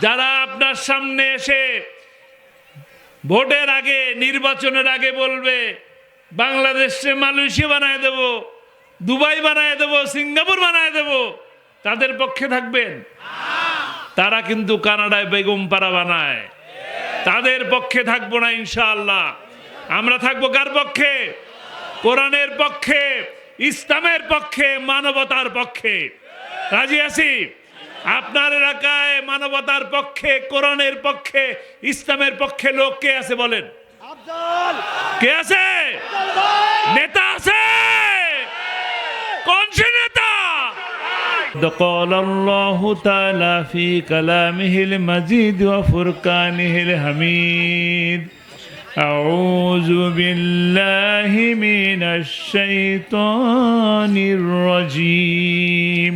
যারা আপনার সামনে এসে ভোটের আগে, নির্বাচনের আগে বলবে বাংলাদেশে মালয়েশিয়া বানায় দেব, দুবাই বানায় দেব, সিঙ্গাপুর বানায় দেব, তাদের পক্ষে থাকবেন। তারা কিন্তু কানাডায় বেগম পাড়া বানায়। তাদের পক্ষে থাকব না ইনশাআল্লাহ। আমরা থাকব কার পক্ষে? কোরআনের পক্ষে, ইসলামের পক্ষে, মানবতার পক্ষে। রাজি আছি? আপনার এলাকায় মানবতার পক্ষে কোরআনের পক্ষে ইসলামের পক্ষে লোক কে আছে বলেন কে আছে নেতা আছে কোন সে নেতা قال الله تعالى في كلامه المجيد وفرقانه الحميد أعوذ بالله من الشيطان الرجيم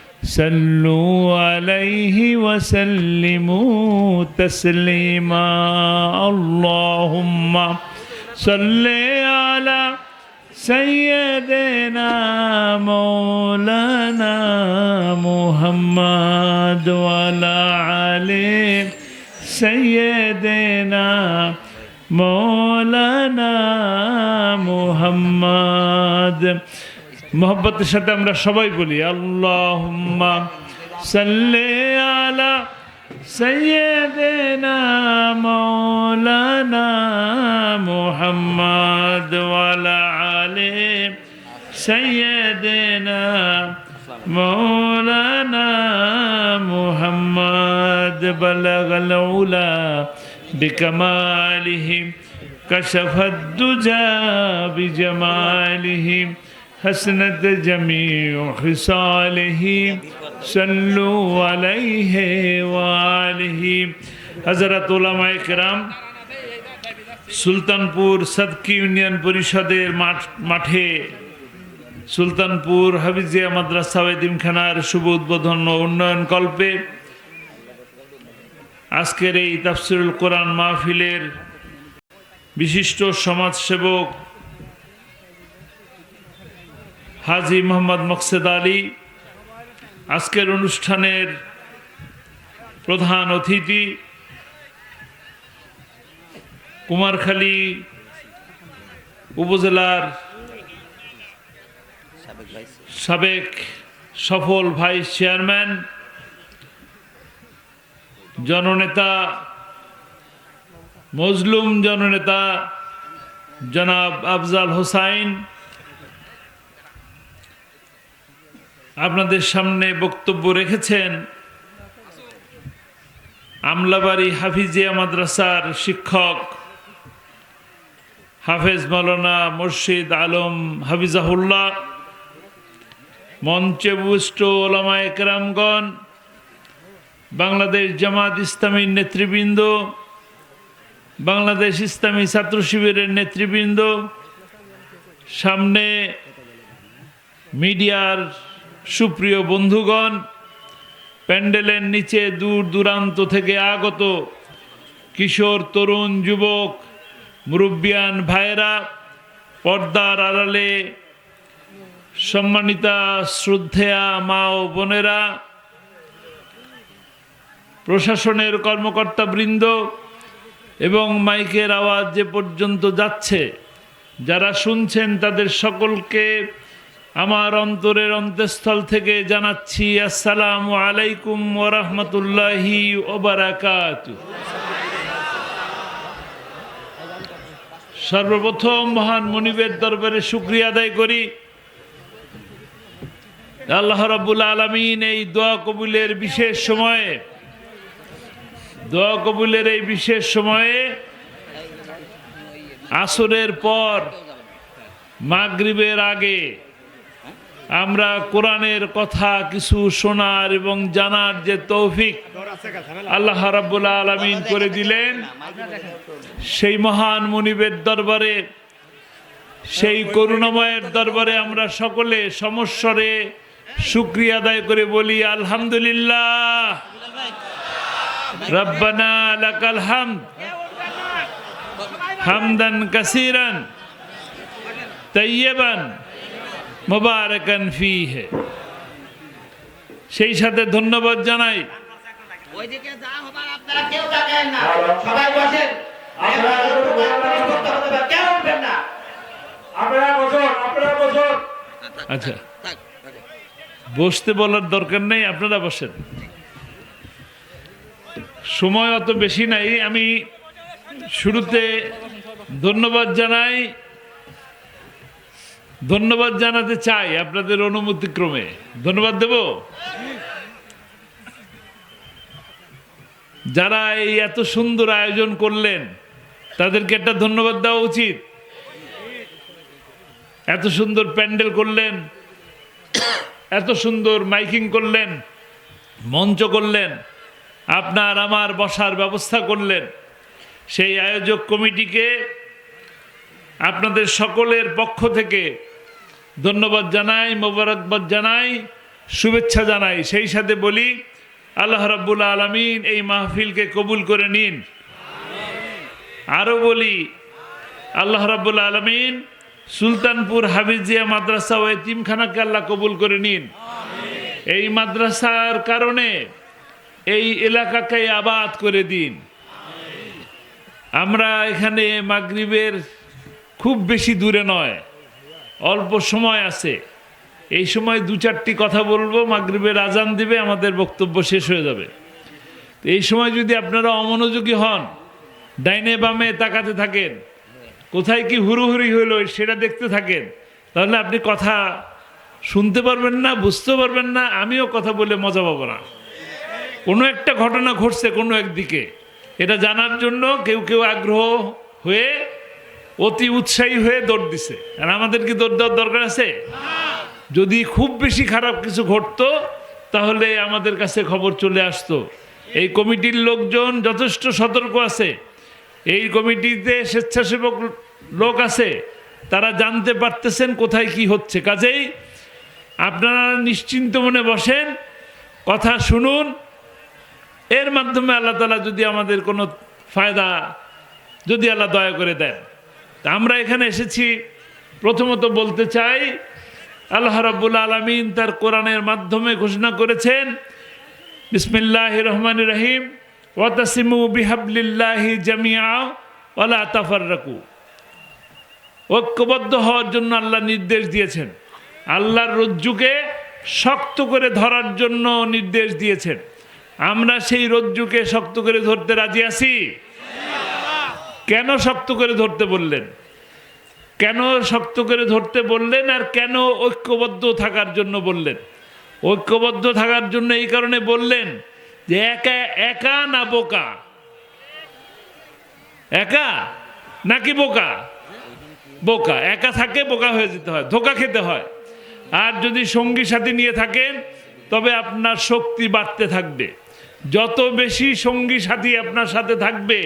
صلوا عليه وسلموا تسليما. اللهم صل على سيدنا مولانا محمد وعلى عليه سيدنا مولانا محمد. মোহব্বতের সাথে আমরা সবাই বলি আল্লাহুম্মা সাল্লি আলা সাইয়্যিদিনা মাওলানা মুহাম্মদ ওয়ালা আলি সাইয়্যিদিনা مولانا محمد بلغ العلا بكماله كشف الدجى بجماله حسنت جميع خصاله صلوا عليه وآله হজরত ওলামা একরাম সুলতানপুর সাদকি ইউনিয়ন পরিষদের মাঠ মাঠে সুলতানপুর হাফিজিয়া মাদ্রাসা এদিমখানার শুভ উদ্বোধন ও উন্নয়ন কল্পে আজকের এই তাফসিরুল কোরআন মাহফিলের বিশিষ্ট সমাজসেবক হাজি মোহাম্মদ মকসেদ আলী আজকের অনুষ্ঠানের প্রধান অতিথি কুমারখালী উপজেলার সাবেক সফল ভাইস চেয়ারম্যান, জননেতা মজলুম জননেতা জনাব আফজাল হোসাইন আপনাদের সামনে বক্তব্য রেখেছেন আমলাবাড়ি হাফিজিয়া মাদ্রাসার শিক্ষক হাফেজ মৌলানা মুর্শিদ আলম হাফিজাহুল্লাহ, মঞ্চে বুষ্ট ওলামা একরামগণ, বাংলাদেশ জামাত ইসলামীর নেতৃবৃন্দ, বাংলাদেশ ইসলামী ছাত্র শিবিরের নেতৃবৃন্দ, সামনে মিডিয়ার সুপ্রিয় বন্ধুগণ, প্যান্ডেলের নিচে দূর দূরান্ত থেকে আগত কিশোর, তরুণ যুবক, মুরব্বিয়ান ভাইয়েরা পর্দার আড়ালে, সম্মানিতা শ্রদ্ধেয়া মা ও বোনেরা, প্রশাসনের কর্মকর্তাবৃন্দ এবং মাইকের আওয়াজ যে পর্যন্ত যাচ্ছে, যারা শুনছেন তাদের সকলকে আমার অন্তরের অন্তঃস্থল থেকে জানাচ্ছি, আসসালামু আলাইকুম ওরহমতুল্লাহি ওবারাকাত সর্বপ্রথম মহান মনিবের দরবারে শুক্রিয়া আদায় করি। আল্লাহ রাব্বুল আলমিন এই দোয়া কবুলের বিশেষ সময়ে, দোয়া কবুলের এই বিশেষ সময়ে আসরের পর মাগরিবের আগে আমরা কোরআনের কথা কিছু শোনার এবং জানার যে তৌফিক আল্লাহ রাব্বুল আলমিন করে দিলেন, সেই মহান মনিবের দরবারে, সেই করুণাময়ের দরবারে আমরা সকলে সমস্বরে শুক্রিয়া আদায় করে বলি, আলহামদুলিল্লাহ। রব্বানা লাকাল হামদ, হামদান কাসিরান তৈয়বান মোবারকান ফিহে। সেই সাথে ধন্যবাদ জানাই। ওইদিকে যা হবার আপনারা কেউ তাকায়েন না। সবাই বসেন। আপনারা করতে হবে, কেউ উঠবেন না। আপনারা বসুন আপনারা বসুন। আচ্ছা। বসতে বলার দরকার নেই আপনারা বসেন। সময় অত বেশি নাই। আমি শুরুতে ধন্যবাদ জানাই। ধন্যবাদ জানাতে চাই আপনাদের অনুমতিক্রমে ধন্যবাদ দেব। যারা এই এত সুন্দর আয়োজন করলেন, তাদেরকে একটা ধন্যবাদ দেওয়া উচিত। এত সুন্দর প্যান্ডেল করলেন, এত সুন্দর মাইকিং করলেন, মঞ্চ করলেন, আপনার আমার বসার ব্যবস্থা করলেন। সেই আয়োজক কমিটিকে আপনাদের সকলের পক্ষ থেকে ধন্যবাদ জানাই, মোবারকবাদ জানাই, শুভেচ্ছা জানাই। সেই সাথে বলি, আল্লাহ রাব্বুল আলমিন এই মাহফিলকে কবুল করে নিন। আরও বলি, আল্লাহ রাব্বুল আলমিন সুলতানপুর হাবিজিয়া মাদ্রাসা ও এতিমখানাকে আল্লাহ কবুল করে নিন। এই মাদ্রাসার কারণে এই এলাকাকে আবাদ করে দিন। আমরা এখানে মাগরিবের খুব বেশি দূরে নয়। অল্প সময় আছে। এই সময় দু চারটি কথা বলব, মাগরিবের আজান দিবে, আমাদের বক্তব্য শেষ হয়ে যাবে। এই সময় যদি আপনারা অমনোযোগী হন, ডাইনে বামে তাকাতে থাকেন, কোথায় কি হুড়োহুড়ি হইল সেটা দেখতে থাকেন, তাহলে আপনি কথা শুনতে পারবেন না বুঝতে পারবেন না, আমিও কথা বলে মজা পাবো না। কোনো একটা ঘটনা ঘটছে কোনো একদিকে, এটা জানার জন্য কেউ কেউ আগ্রহ হয়ে অতি উৎসাহী হয়ে দৌড় দিছে। আর আমাদের কি দৌড় দেওয়ার দরকার আছে? যদি খুব বেশি খারাপ কিছু ঘটতো, তাহলে আমাদের কাছে খবর চলে আসতো। এই কমিটির লোকজন যথেষ্ট সতর্ক আছে। এই কমিটিতে স্বেচ্ছাসেবক লোক আছে। তারা জানতে পারতেছেন কোথায় কি হচ্ছে। কাজেই আপনারা নিশ্চিন্ত মনে বসেন, কথা শুনুন। এর মাধ্যমে আল্লাহ তালা যদি আমাদের কোনো ফায়দা, যদি আল্লাহ দয়া করে দেন। তা আমরা এখানে এসেছি। প্রথমত বলতে চাই, আল্লাহ রাব্বুল আলমিন তার কোরআনের মাধ্যমে ঘোষণা করেছেন, বিসমিল্লাহ রহমান রহিম, ওয়াতাসিমু বিহাবলিল্লাহি জামিয়া ওয়ালা তাফাররাকু। ঐক্যবদ্ধ হওয়ার জন্য আল্লাহ নির্দেশ দিয়েছেন। আল্লাহর রজ্জুকে শক্ত করে ধরার জন্য নির্দেশ দিয়েছেন। আমরা সেই রজ্জুকে শক্ত করে ধরতে রাজি আছি। কেন শক্ত করে ধরতে বললেন? কেন শক্ত করে ধরতে বললেন আর কেন ঐক্যবদ্ধ থাকার জন্য বললেন? ঐক্যবদ্ধ থাকার জন্য এই কারণে বললেন যে একা একা না বোকা? একা নাকি বোকা? বোকা। একা থাকে বোকা হয়ে যেতে হয়, ধোকা খেতে হয়। আর যদি সঙ্গী সাথী নিয়ে থাকেন, তবে আপনার শক্তি বাড়তে থাকবে। যত বেশি সঙ্গী সাথী আপনার সাথে থাকবে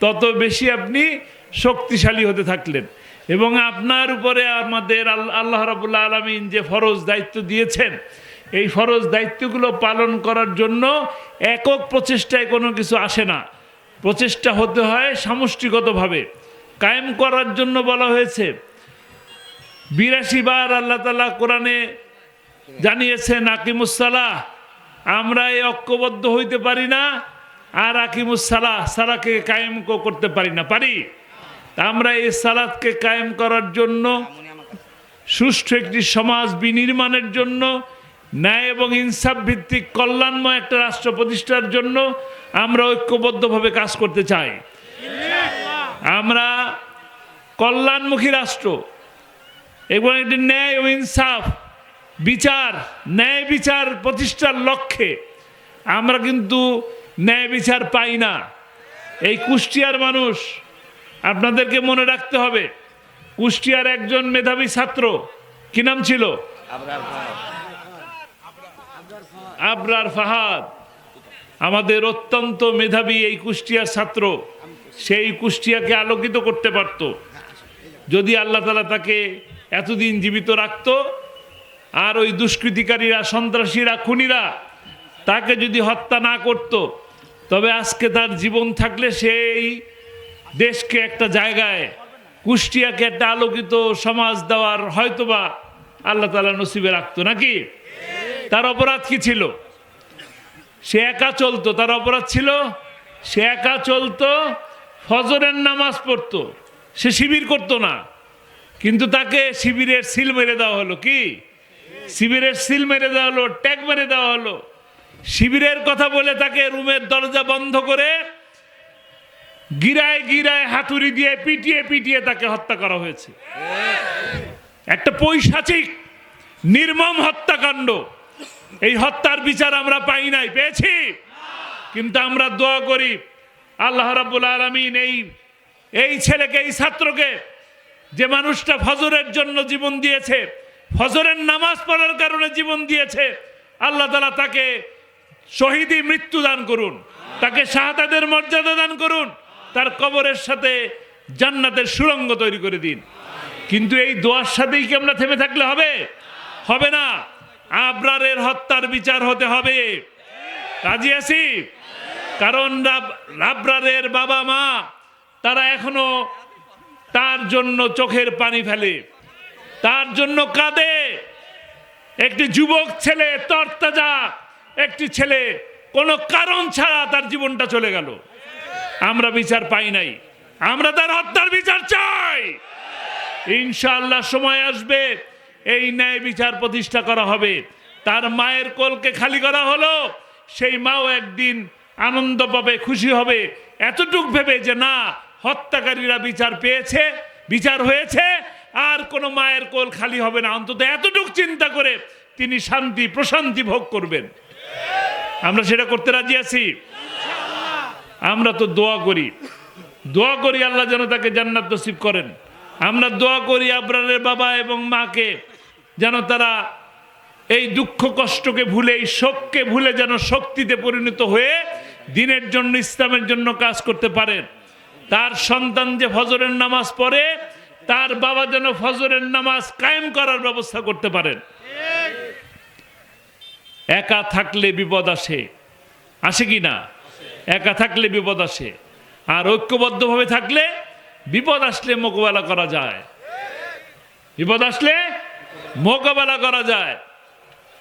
তত বেশি আপনি শক্তিশালী হতে থাকলেন। এবং আপনার উপরে আমাদের আল- আল্লাহ রাবুল্লাহ আলমিন যে ফরজ দায়িত্ব দিয়েছেন, এই ফরজ দায়িত্বগুলো পালন করার জন্য একক প্রচেষ্টায় কোনো কিছু আসে না। প্রচেষ্টা হতে হয় সামষ্টিগতভাবে। কায়েম করার জন্য বলা হয়েছে, বিরাশি বার আল্লাহ তালা কোরআনে জানিয়েছেন আকিমুসালাহ আমরা এই ঐক্যবদ্ধ হইতে পারি না। আর আকিমুসালাহ সালাকে কায়েম করতে পারি না। পারি? আমরা এই সালাদকে কায়েম করার জন্য সুষ্ঠু একটি সমাজ বিনির্মাণের জন্য, ন্যায় এবং ইনসাফ ভিত্তিক কল্যাণময় একটা রাষ্ট্র প্রতিষ্ঠার জন্য আমরা ঐক্যবদ্ধভাবে কাজ করতে চাই। আমরা কল্যাণমুখী রাষ্ট্র, এবং একটি ন্যায় ও ইনসাফ, বিচার, ন্যায় বিচার প্রতিষ্ঠার লক্ষ্যে আমরা কিন্তু ন্যায় বিচার পাই না। এই কুষ্টিয়ার মানুষ আপনাদেরকে মনে রাখতে হবে কুষ্টিয়ার একজন মেধাবী ছাত্র কি নাম ছিল? আবরার ফাহাদ। আমাদের অত্যন্ত মেধাবী এই কুষ্টিয়ার ছাত্র সেই কুষ্টিয়াকে আলোকিত করতে পারত। যদি আল্লাহ তালা তাকে এতদিন জীবিত রাখত আর ওই দুষ্কৃতিকারীরা সন্ত্রাসীরা খুনিরা তাকে যদি হত্যা না করত তবে আজকে তার জীবন থাকলে সেই দেশকে একটা জায়গায়, কুষ্টিয়াকে একটা আলোকিত সমাজ দেওয়ার হয়তোবা আল্লাহ তালা নসিবে রাখতো, নাকি? তার অপরাধ কি ছিল? সে একা চলতো, তার অপরাধ ছিল সে একা চলতো, ফজরের নামাজ পড়তো, সে শিবির করতো না। কিন্তু তাকে শিবিরের সিল মেরে দেওয়া হলো, কি? শিবিরের সিল মেরে দেওয়া হলো, ট্যাগ মেরে দেওয়া হলো। শিবিরের কথা বলে তাকে রুমের দরজা বন্ধ করে গিরায় গিরায় হাতুড়ি দিয়ে পিটিয়ে পিটিয়ে তাকে হত্যা করা হয়েছে। একটা পৈশাচিক, নির্মম হত্যাকাণ্ড। এই হত্যার বিচার আমরা পাই নাই, পেয়েছি। কিন্তু আমরা দোয়া করি, আল্লাহ রাব্বুল আলমিন এই এই ছেলেকে, এই ছাত্রকে, যে মানুষটা ফজরের জন্য জীবন দিয়েছে, ফজরের নামাজ পড়ার কারণে জীবন দিয়েছে, আল্লাহ তালা তাকে শহীদি মৃত্যু দান করুন। তাকে শাহাদাতের মর্যাদা দান করুন। তার কবরের সাথে জান্নাতের সুরঙ্গ তৈরি করে দিন। কিন্তু এই দোয়ার সাথেই কি আমরা থেমে থাকলে হবে? হবে না। আবরারের হত্যার বিচার হতে হবে। রাজি আছি? কারণ রাব- রাবরারের বাবা মা, তারা এখনও তার জন্য চোখের পানি ফেলে। তার জন্য কাঁদে। একটি যুবক ছেলে তরতাজা একটি ছেলে, কোনো কারণ ছাড়া তার জীবনটা চলে গেল। আমরা বিচার পাই নাই। আমরা তার হত্যার বিচার চাই। ইনশাআল্লাহ সময় আসবে, এই ন্যায় বিচার প্রতিষ্ঠা করা হবে। তার মায়ের কোলকে খালি করা হলো, সেই মাও একদিন আনন্দ পাবে, খুশি হবে। এতটুক ভেবে যে না, হত্যাকারীরা বিচার পেয়েছে, বিচার হয়েছে, আর কোনো মায়ের কোল খালি হবে না। অন্তত এতটুক চিন্তা করে তিনি শান্তি, প্রশান্তি ভোগ করবেন। আমরা সেটা করতে রাজি আছি? আমরা তো দোয়া করি। দোয়া করি আল্লাহ যেন তাকে জান্নাত নসিব করেন। আমরা দোয়া করি আবরারের বাবা এবং মাকে যেন তারা এই দুঃখ কষ্টকে ভুলে, এই শোককে ভুলে যেন শক্তিতে পরিণত হয়ে দিনের জন্য, ইসলামের জন্য কাজ করতে পারেন। তার সন্তান যে ফজরের নামাজ পড়ে, তার বাবা যেন ফজরের নামাজ কায়েম করার ব্যবস্থা করতে পারেন। একা থাকলে বিপদ আসে। আসে কি না? একা থাকলে বিপদ আসে। আর ঐক্যবদ্ধভাবে থাকলে বিপদ আসলে মোকাবেলা করা যায়। বিপদ আসলে মোকাবেলা করা যায়।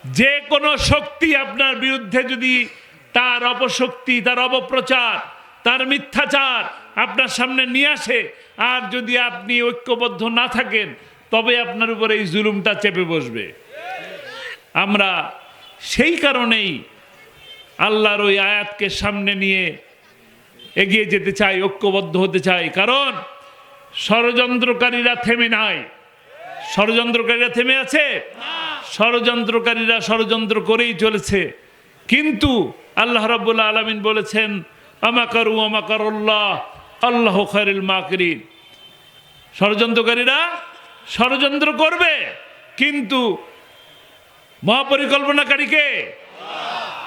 যে কোনো শক্তি আপনার বিরুদ্ধে যদি তার অপশক্তি, তার অপপ্রচার, তার মিথ্যাচার আপনার সামনে নিয়ে আসে, আর যদি আপনি ঐক্যবদ্ধ না থাকেন, তবে আপনার উপরে এই জুলুমটা চেপে বসবে। আমরা সেই কারণেই আল্লাহর ওই আয়াতকে সামনে নিয়ে এগিয়ে যেতে চাই, ঐক্যবদ্ধ হতে চাই। কারণ ষড়যন্ত্রকারীরা থেমে নাই। ষড়যন্ত্রকারীরা থেমে আছে? ষড়যন্ত্রকারীরা ষড়যন্ত্র করেই চলেছে। কিন্তু আল্লাহ রাব্বুল আলমিন বলেছেন আমাকারু আমাকারুল্লাহ আল্লাহ খায়রুল মাকরিন। ষড়যন্ত্রকারীরা ষড়যন্ত্র করবে, কিন্তু মহাপরিকল্পনাকারীকে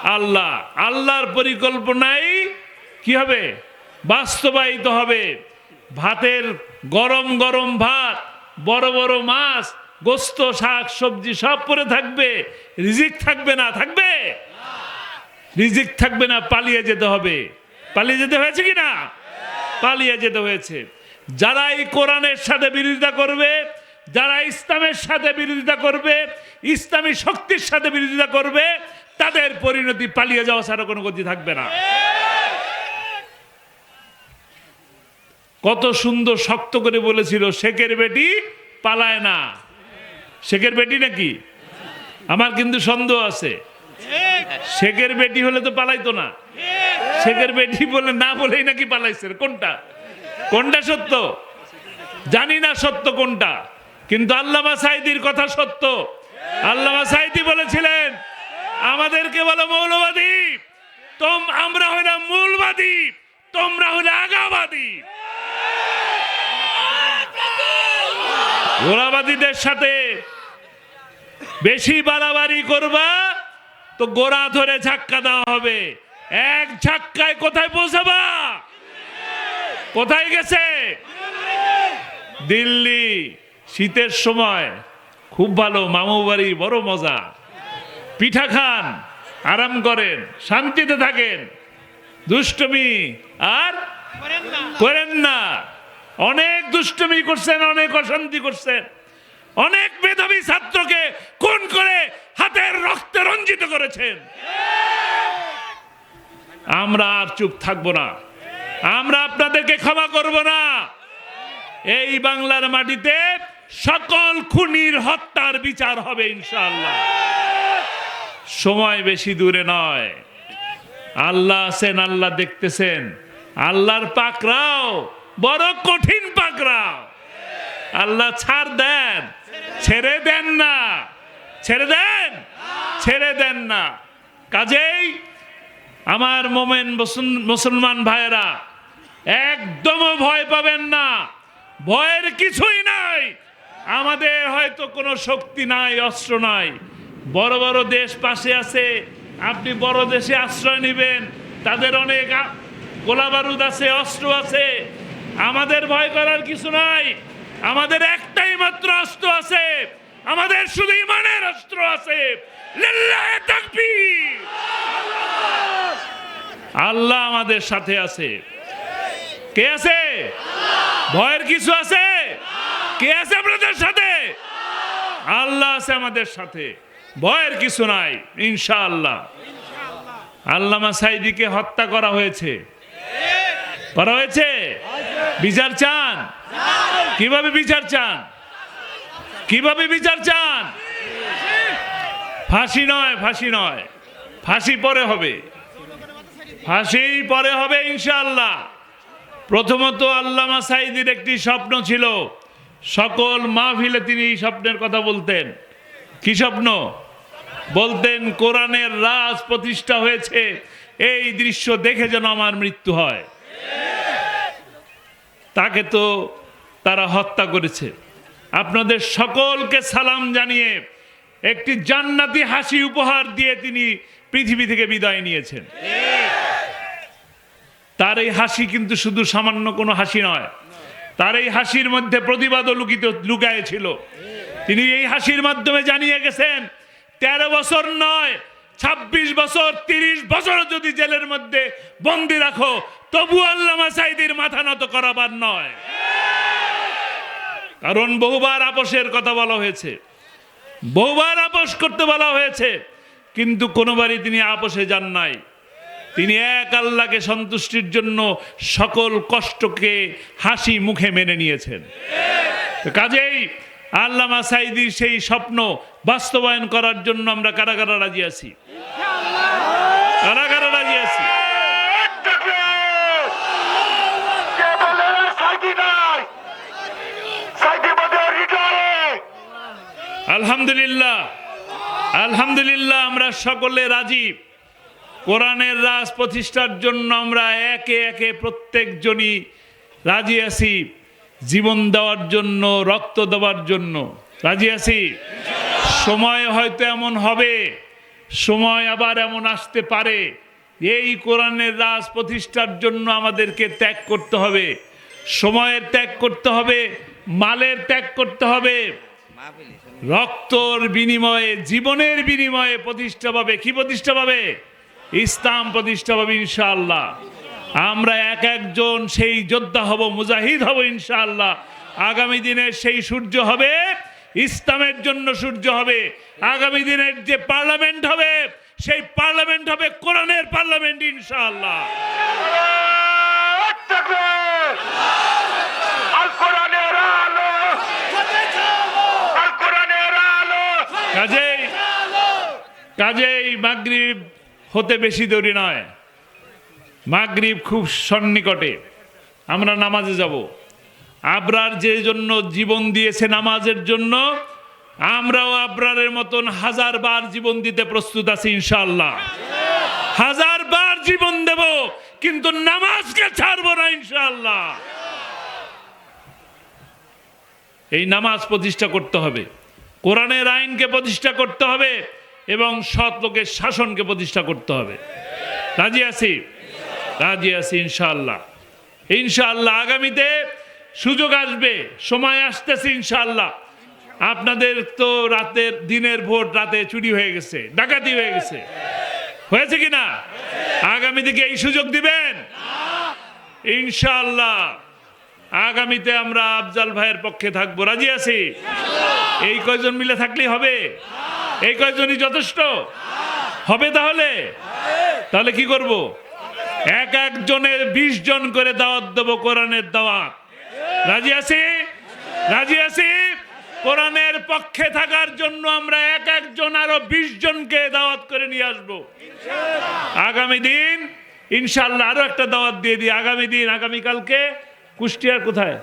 আল্লাহ। আল্লাহর পরিকল্পনাই কি হবে? বাস্তবায়িত হবে। ভাতের গরম গরম ভাত, বড় বড় মাছ, গোস্ত, শাক, সবজি সব পরে থাকবে। রিজিক থাকবে না? থাকবে? রিজিক থাকবে না, পালিয়ে যেতে হবে। পালিয়ে যেতে হয়েছে কি না? পালিয়ে যেতে হয়েছে। যারা এই কোরআনের সাথে বিরোধিতা করবে যারা ইসলামের সাথে বিরোধিতা করবে, ইসলামী শক্তির সাথে বিরোধিতা করবে, তাদের পরিণতি পালিয়ে যাওয়া ছাড়া কোনো গতি থাকবে না। কত সুন্দর শক্ত করে বলেছিল, শেখের বেটি পালায় না। শেখের বেটি নাকি? আমার কিন্তু সন্দেহ আছে। শেখের বেটি হলে তো পালাইতো না। শেখের বেটি বলে না বলেই নাকি পালাইছে কোনটা? কোনটা সত্য? জানি না সত্য কোনটা। কিন্তু আল্লামা সাইদির কথা সত্য। আল্লামা সাইদি বলেছিলেন, আমাদেরকে বলো মৌলবাদী, তোম, আমরা হইলাম মূলবাদী, তোমরা হইলে আগাবাদী। গোড়াবাদীদের সাথে বেশি বাড়াবাড়ি করবা, তো গোড়া ধরে ঝাক্কা দেওয়া হবে। এক ঝাক্কায় কোথায় পৌঁছাবা? কোথায় গেছে? দিল্লি। শীতের সময় খুব ভালো, মামু বাড়ি বড় মজা। পিঠা খান, আরাম করেন, শান্তিতে থাকেন। দুষ্টমি আর করেন না। অনেক দুষ্টমি করছেন, অনেক অশান্তি করছেন। অনেক মেধাবী ছাত্রকে খুন করে হাতের রক্তে রঞ্জিত করেছেন। আমরা আর চুপ থাকব না। আমরা আপনাদেরকে ক্ষমা করব না। এই বাংলার মাটিতে সকল খুনির হত্যার বিচার হবে, ইনশাআল্লাহ। সময় বেশি দূরে নয়। আল্লাহ আছেন, আল্লাহ দেখতেছেন। আল্লাহর পাকরাও বড় কঠিন পাকরাও আল্লাহ ছাড় দেন। ছেড়ে দেন না। ছেড়ে দেন? ছেড়ে দেন না। কাজেই আমার মোমেন মুসলমান ভাইয়েরা, একদমও ভয় পাবেন না। ভয়ের কিছুই নাই। আমাদের হয়তো কোনো শক্তি নাই, অস্ত্র নাই। বড় বড় দেশ পাশে আছে, আপনি বড় দেশে আশ্রয় নেবেন, তাদের অনেক গোলা বারুদ আছে, অস্ত্র আছে। আমাদের ভয় করার কিছু নাই, আমাদের একটাই মাত্র অস্ত্র আছে, আমাদের শুধু ইমানের অস্ত্র আছে। আল্লাহ আমাদের সাথে আছে। কে আছে? ভয়ের কিছু আছে? কে আছে আপনাদের সাথে? আল্লাহ আছে আমাদের সাথে। ভয়ের কিছু নাই, ইনশাআল্লাহ। আল্লামা সাইদিকে হত্যা করা হয়েছে। করা হয়েছে? বিচার চান? কীভাবে বিচার চান? কীভাবে বিচার চান? ফাঁসি নয় ফাঁসি নয়। ফাঁসি পরে হবে। ফাঁসি পরে হবে, ইনশাআল্লাহ। প্রথমত আল্লামা সাইদির একটি স্বপ্ন ছিল সকল মাহফিলে তিনি এই স্বপ্নের কথা বলতেন। কি স্বপ্ন? বলতেন, কোরআনের রাজ প্রতিষ্ঠা হয়েছে। এই দৃশ্য দেখে যেন আমার মৃত্যু হয়। তাকে তো তারা হত্যা করেছে। আপনাদের সকলকে সালাম জানিয়ে একটি জান্নাতি হাসি উপহার দিয়ে তিনি পৃথিবী থেকে বিদায় নিয়েছেন। তার এই হাসি কিন্তু শুধু সামান্য কোনো হাসি নয় তার এই হাসির মধ্যে প্রতিবাদও লুকিত লুকায় ছিল তিনি এই হাসির মাধ্যমে জানিয়ে গেছেন, তেরো বছর নয়, ছাব্বিশ বছর, তিরিশ বছর যদি জেলের মধ্যে বন্দি রাখো, তবু আল্লামা সাইদির মাথা নত করাবার নয়। কারণ বহুবার আপোষের কথা বলা হয়েছে। বহুবার আপোষ করতে বলা হয়েছে, কিন্তু কোনোবারই তিনি আপোষে যান নাই। তিনি এক আল্লাহকে সন্তুষ্টির জন্য সকল কষ্টকে হাসি মুখে মেনে নিয়েছেন। কাজেই আল্লামা সাইদির সেই স্বপ্ন বাস্তবায়ন করার জন্য আমরা কারা কারা রাজি আছি। কারা কারা রাজি আছি। আলহামদুলিল্লাহ আলহামদুলিল্লাহ আমরা সকলে রাজি। কোরআনের রাজ প্রতিষ্ঠার জন্য আমরা একে একে প্রত্যেকজনই রাজি আছি। জীবন দেওয়ার জন্য, রক্ত দেওয়ার জন্য। রাজি আছি? সময় হয়তো এমন হবে, সময় আবার এমন আসতে পারে। এই কোরআনের রাজ প্রতিষ্ঠার জন্য আমাদেরকে ত্যাগ করতে হবে। সময়ের ত্যাগ করতে হবে, মালের ত্যাগ করতে হবে। রক্তর বিনিময়ে, জীবনের বিনিময়ে প্রতিষ্ঠা পাবে। কি প্রতিষ্ঠা পাবে? ইসলাম প্রতিষ্ঠা পাবে ইনশাআল্লাহ। আমরা এক একজন সেই যোদ্ধা হব, মুজাহিদ হব ইনশাআল্লাহ। আগামী দিনের সেই সূর্য হবে, ইসলামের জন্য সূর্য হবে। আগামী দিনের যে পার্লামেন্ট হবে, সেই পার্লামেন্ট হবে কোরআনের পার্লামেন্ট ইনশাআল্লাহ। কাজেই কাজেই মাগরিব হতে বেশি দেরি নয়। মাগরিব খুব সন্নিকটে। আমরা নামাজে যাব। আবরার যে জন্য জীবন দিয়েছে নামাজের জন্য, আমরাও আবরারের মতন হাজার বার জীবন দিতে প্রস্তুত আছি ইনশাআল্লাহ। হাজার বার জীবন দেব, কিন্তু নামাজকে ছাড়বো না ইনশাআল্লাহ। এই নামাজ প্রতিষ্ঠা করতে হবে। কোরআনের আইনকে প্রতিষ্ঠা করতে হবে। এবং সৎ লোকের শাসনকে প্রতিষ্ঠা করতে হবে। রাজি আছি? রাজি আছি ইনশাআল্লাহ। ইনশাআল্লাহ আগামীতে সুযোগ আসবে, সময় আসতেছে ইনশাল্লাহ আপনাদের তো রাতের, দিনের ভোট রাতে চুরি হয়ে গেছে, ডাকাতি হয়ে গেছে। হয়েছে কি না? আগামী দিকে এই সুযোগ দিবেন? ইনশাল্লাহ আগামীতে আমরা আফজাল ভাইয়ের পক্ষে থাকব। রাজি আছি? এই কয়জন মিলে থাকলেই হবে? এই কয়জনই যথেষ্ট? হবে তাহলে? তাহলে কি করব? এক একজনের বিশ জন করে দাওয়াত দেবো কোরআনের দাওয়াত। রাজি আছি? রাজি আছি? কোরআনের পক্ষে থাকার জন্য আমরা এক একজন আরও বিশ জনকে দাওয়াত করে নিয়ে আসব। আগামী দিন ইনশাল্লাহ আরও একটা দাওয়াত দিয়ে দিই। আগামী দিন আগামীকালকে কুষ্টিয়ার কোথায়?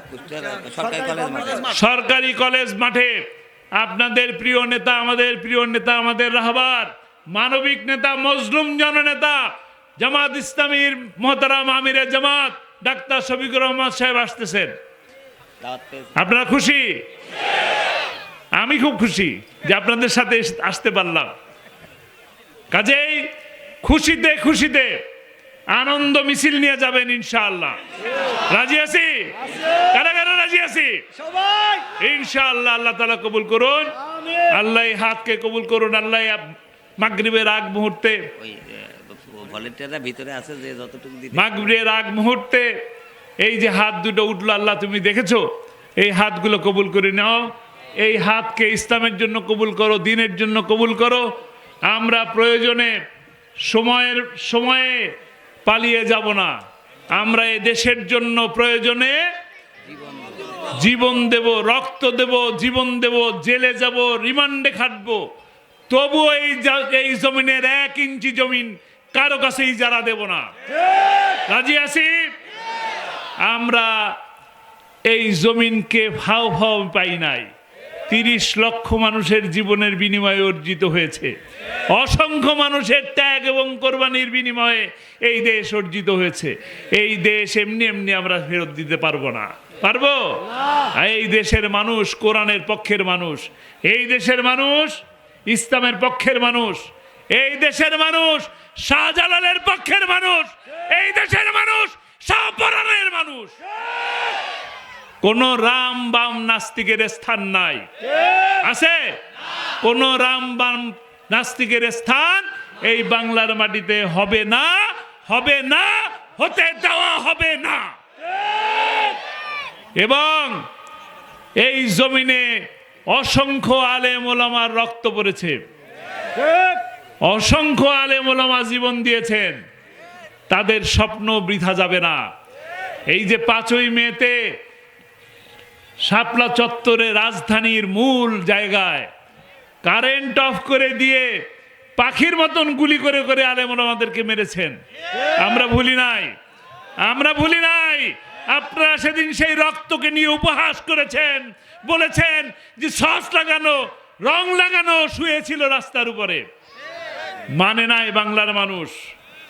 সরকারি কলেজ মাঠে। সরকারি কলেজ মাঠে। আপনাদের প্রিয় নেতা, আমাদের প্রিয় নেতা, আমাদের রাহবার, মানবিক নেতা, মজলুম জননেতা, জামাত ইসলামীর মোহতারাম আমিরে জামাত, ডাক্তার শফিকুর রহমান সাহেব আসতেছেন। আপনারা খুশি? আমি খুব খুশি যে আপনাদের সাথে আসতে পারলাম। কাজেই খুশিতে খুশিতে আনন্দ মিছিল নিয়ে যাবেন ইনশাআল্লাহ। রাজি আছি? কারা কারা রাজি আছি? ইনশাআল্লাহ আল্লাহ তালা কবুল করুন। আল্লাহ এই হাতকে কবুল করুন আল্লাহ মাগরিবের আগ মুহূর্তে। ভলেন্টিয়াররা ভিতরে আছে যে যতটুকু মাগরিবের আগ মুহূর্তে এই যে হাত দুটো উঠল আল্লাহ তুমি দেখেছ? এই হাতগুলো কবুল করে নাও। এই হাতকে ইসলামের জন্য কবুল করো দিনের জন্য কবুল করো। আমরা প্রয়োজনে সময়ের সময়ে পালিয়ে যাব না। আমরা এই দেশের জন্য প্রয়োজনে জীবন দেব, রক্ত দেব, জীবন দেব, জেলে যাব, রিমান্ডে খাটবো। তবুও এই এই জমিনের এক ইঞ্চি জমিন কারও কাছেই যারা দেব না। রাজি আছি? আমরা এই জমিনকে ফাও ফাও পাই নাই। তিরিশ লক্ষ মানুষের জীবনের বিনিময়ে অর্জিত হয়েছে। অসংখ্য মানুষের ত্যাগ এবং কোরবানির বিনিময়ে এই দেশ অর্জিত হয়েছে। এই দেশ এমনি এমনি আমরা ফেরত দিতে পারব না। পারব? এই দেশের মানুষ কোরআনের পক্ষের মানুষ। এই দেশের মানুষ ইসলামের পক্ষের মানুষ। এই দেশের মানুষ শাহজালালের পক্ষের মানুষ। এই দেশের মানুষ শাহপরানের মানুষ। কোন রাম বাম নাস্তিকের স্থান নাই। আছে? কোন রাম বাম নাস্তিকের স্থান এই বাংলার মাটিতে হবে না হবে না, হতে দেওয়া হবে না। এবং এই জমিনে অসংখ্য আলেম ওলামার রক্ত পড়েছে। অসংখ্য আলেম ওলামা জীবন দিয়েছেন। তাদের স্বপ্ন বৃথা যাবে না। এই যে পাঁচই মেতে শাপলা চত্বরে রাজধানীর মূল জায়গায় কারেন্ট অফ করে দিয়ে পাখির মতন গুলি করে করে আলেমন আমাদেরকে মেরেছেন। আমরা ভুলি নাই। আমরা ভুলি নাই। আপনারা সেদিন সেই রক্তকে নিয়ে উপহাস করেছেন, বলেছেন যে সস লাগানো, রং লাগানো শুয়েছিল রাস্তার উপরে। মানে নাই বাংলার মানুষ।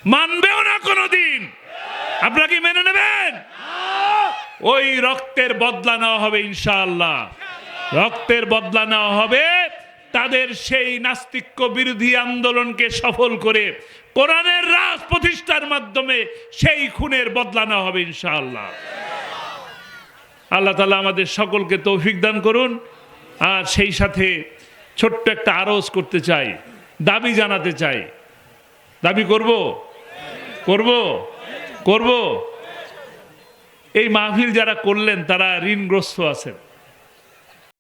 মানবেও না কোনোদিন। আপনারা কি মেনে নেবেন? ওই রক্তের বদলা নেওয়া হবে ইনশাআল্লাহ। রক্তের বদলা নেওয়া হবে তাদের সেই নাস্তিক্য বিরোধী আন্দোলনকে সফল করে কোরআনের রাজ প্রতিষ্ঠার মাধ্যমে সেই খুনের বদলা নেওয়া হবে ইনশাআল্লাহ। আল্লাহ তালা আমাদের সকলকে তৌফিক দান করুন। আর সেই সাথে ছোট্ট একটা আরজ করতে চাই, দাবি জানাতে চাই। দাবি করব? করব? করব? এই মাহফিল যারা করলেন তারা ঋণগ্রস্ত আছেন।